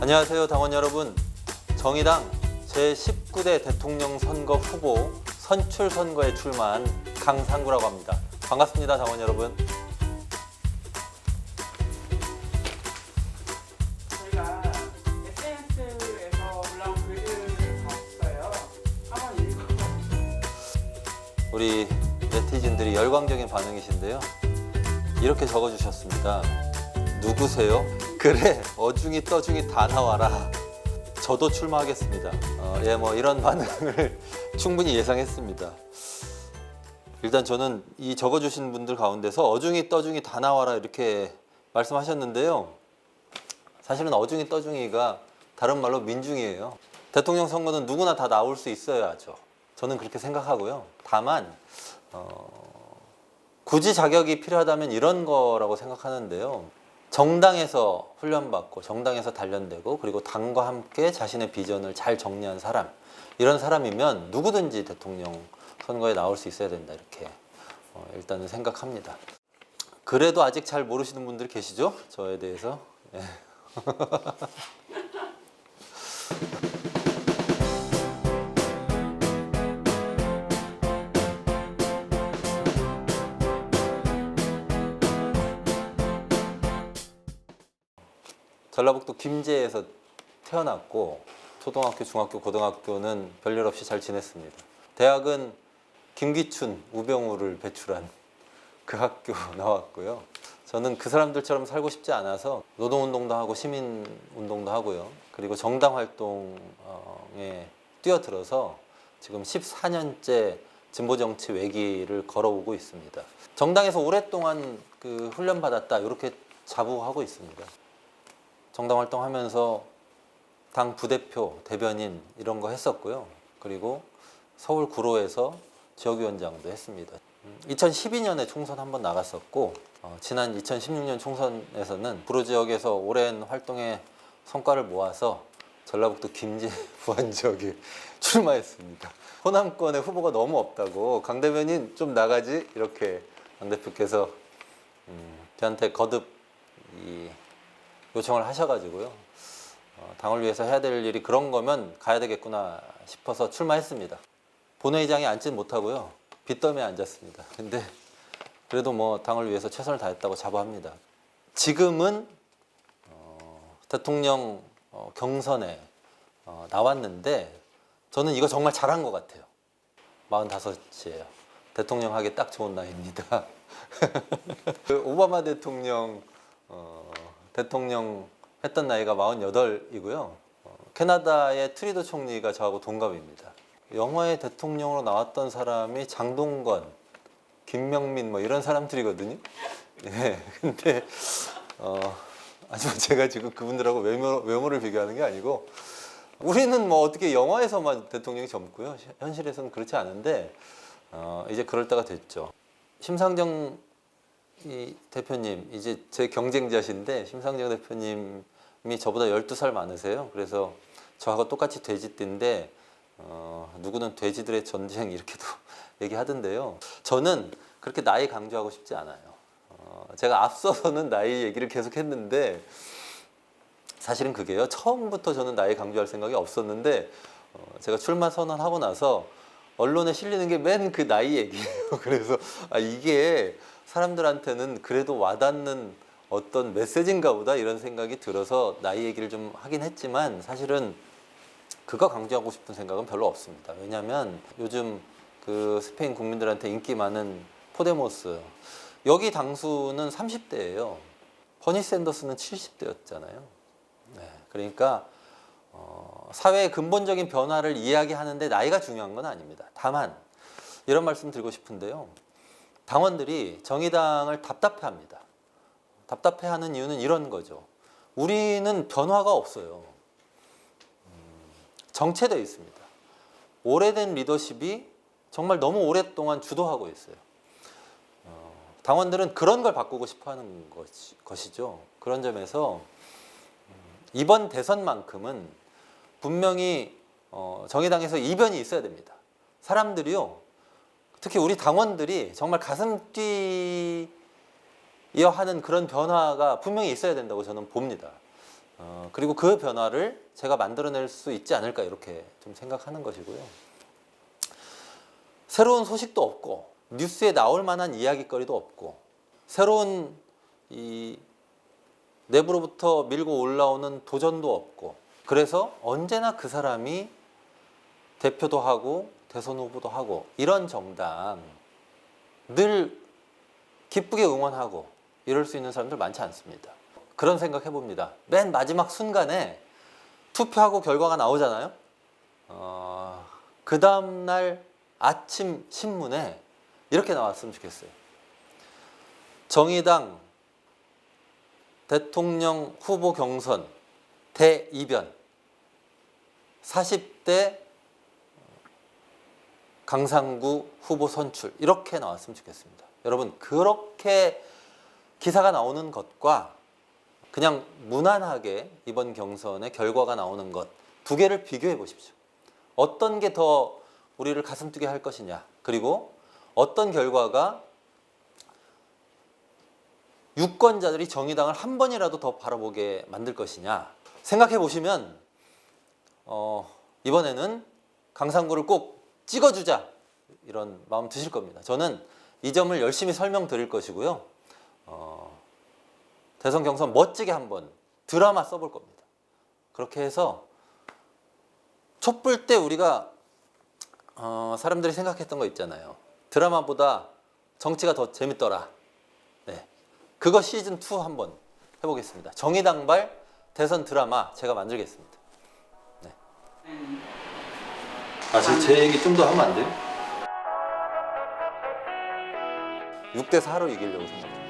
안녕하세요, 당원 여러분. 정의당 제19대 대통령 선거 후보 선출 선거에 출마한 강상구라고 합니다. 반갑습니다, 당원 여러분. 저희가 SNS에서 올라온 글들을 봤어요. 한번 읽어보세요. 우리 네티즌들이 열광적인 반응이신데요. 이렇게 적어주셨습니다. 누구세요? 그래, 어중이 떠중이 다 나와라. 저도 출마하겠습니다. 어, 예, 뭐 이런 반응을 충분히 예상했습니다. 일단 저는 이 적어주신 분들 가운데서 어중이 떠중이 다 나와라 이렇게 말씀하셨는데요. 사실은 어중이 떠중이가 다른 말로 민중이에요. 대통령 선거는 누구나 다 나올 수 있어야죠. 저는 그렇게 생각하고요. 다만 어, 굳이 자격이 필요하다면 이런 거라고 생각하는데요. 정당에서 훈련받고 정당에서 단련되고 그리고 당과 함께 자신의 비전을 잘 정리한 사람 이런 사람이면 누구든지 대통령 선거에 나올 수 있어야 된다 이렇게 어, 일단은 생각합니다. 그래도 아직 잘 모르시는 분들 계시죠? 저에 대해서. 예. 전라북도 김제에서 태어났고 초등학교, 중학교, 고등학교는 별일 없이 잘 지냈습니다. 대학은 김기춘, 우병우를 배출한 그 학교 나왔고요. 저는 그 사람들처럼 살고 싶지 않아서 노동운동도 하고 시민운동도 하고요. 그리고 정당 활동에 뛰어들어서 지금 14년째 진보정치 외기를 걸어오고 있습니다. 정당에서 오랫동안 그 훈련받았다 이렇게 자부하고 있습니다. 정당 활동하면서 당 부대표, 대변인 이런 거 했었고요. 그리고 서울 구로에서 지역위원장도 했습니다. 2012년에 총선 한번 나갔었고 어, 지난 2016년 총선에서는 구로 지역에서 오랜 활동의 성과를 모아서 전라북도 김제 부안 지역에 출마했습니다. 호남권에 후보가 너무 없다고 강 대변인 좀 나가지 이렇게 강 대표께서 음, 저한테 거듭 이 요청을 하셔가지고요. 어, 당을 위해서 해야 될 일이 그런 거면 가야 되겠구나 싶어서 출마했습니다. 본회의장에 앉진 못하고요. 빚더미에 앉았습니다. 근데 그래도 뭐 당을 위해서 최선을 다했다고 자부합니다. 지금은 어, 대통령 어, 경선에 어, 나왔는데 저는 이거 정말 잘한 것 같아요. 45이에요. 대통령 하기 딱 좋은 나이입니다. 그 오바마 대통령 어, 대통령 했던 나이가 48이고요. 어, 캐나다의 트리도 총리가 저하고 동갑입니다. 영화의 대통령으로 나왔던 사람이 장동건, 김명민 뭐 이런 사람들이거든요. 예. 근데 어, 하지만 제가 지금 그분들하고 외모, 외모를 비교하는 게 아니고 우리는 뭐 어떻게 영화에서만 대통령이 젊고요. 현실에서는 그렇지 않은데 어, 이제 그럴 때가 됐죠. 심상정 이 대표님 이제 제 경쟁자신데 심상정 대표님이 저보다 12살 많으세요. 그래서 저하고 똑같이 돼지띠인데 어, 누구는 돼지들의 전쟁 이렇게도 얘기하던데요. 저는 그렇게 나이 강조하고 싶지 않아요. 어, 제가 앞서서는 나이 얘기를 계속 했는데 사실은 그게요. 처음부터 저는 나이 강조할 생각이 없었는데 어, 제가 출마 선언하고 나서 언론에 실리는 게 맨 그 나이 얘기예요. 그래서 아, 이게 사람들한테는 그래도 와닿는 어떤 메시지인가 보다 이런 생각이 들어서 나이 얘기를 좀 하긴 했지만 사실은 그거 강조하고 싶은 생각은 별로 없습니다. 왜냐하면 요즘 그 스페인 국민들한테 인기 많은 포데모스 여기 당수는 30대예요. 버니 샌더스는 70대였잖아요. 네, 그러니까 어, 사회의 근본적인 변화를 이야기하는데 나이가 중요한 건 아닙니다. 다만 이런 말씀 드리고 싶은데요. 당원들이 정의당을 답답해합니다. 답답해하는 이유는 이런 거죠. 우리는 변화가 없어요. 정체되어 있습니다. 오래된 리더십이 정말 너무 오랫동안 주도하고 있어요. 어, 당원들은 그런 걸 바꾸고 싶어 하는 것이, 것이죠. 그런 점에서 음, 이번 대선만큼은 분명히 어, 정의당에서 이변이 있어야 됩니다. 사람들이요, 특히 우리 당원들이 정말 가슴 뛰어 하는 그런 변화가 분명히 있어야 된다고 저는 봅니다. 어, 그리고 그 변화를 제가 만들어낼 수 있지 않을까 이렇게 좀 생각하는 것이고요. 새로운 소식도 없고 뉴스에 나올 만한 이야기거리도 없고 새로운 이 내부로부터 밀고 올라오는 도전도 없고 그래서 언제나 그 사람이 대표도 하고 대선 후보도 하고 이런 정당 늘 기쁘게 응원하고 이럴 수 있는 사람들 많지 않습니다. 그런 생각 해봅니다. 맨 마지막 순간에 투표하고 결과가 나오잖아요. 어, 그 다음날 아침 신문에 이렇게 나왔으면 좋겠어요. 정의당 대통령 후보 경선 대이변 40대 강상구 후보 선출 이렇게 나왔으면 좋겠습니다. 여러분 그렇게 기사가 나오는 것과 그냥 무난하게 이번 경선의 결과가 나오는 것 두 개를 비교해 보십시오. 어떤 게 더 우리를 가슴 뛰게 할 것이냐 그리고 어떤 결과가 유권자들이 정의당을 한 번이라도 더 바라보게 만들 것이냐 생각해 보시면 어, 이번에는 강상구를 꼭 찍어주자 이런 마음 드실 겁니다. 저는 이 점을 열심히 설명드릴 것이고요. 어, 대선 경선 멋지게 한번 드라마 써볼 겁니다. 그렇게 해서 촛불 때 우리가 어, 사람들이 생각했던 거 있잖아요. 드라마보다 정치가 더 재밌더라. 네, 그거 시즌 2 한번 해보겠습니다. 정의당발 대선 드라마 제가 만들겠습니다. 네. 아, 제, 제 얘기 좀 더 하면 안 돼요? 6대 4로 이기려고 생각합니다.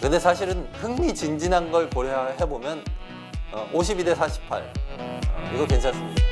근데 사실은 흥미진진한 걸 고려해 보면 어, 52대 48 어, 이거 괜찮습니다.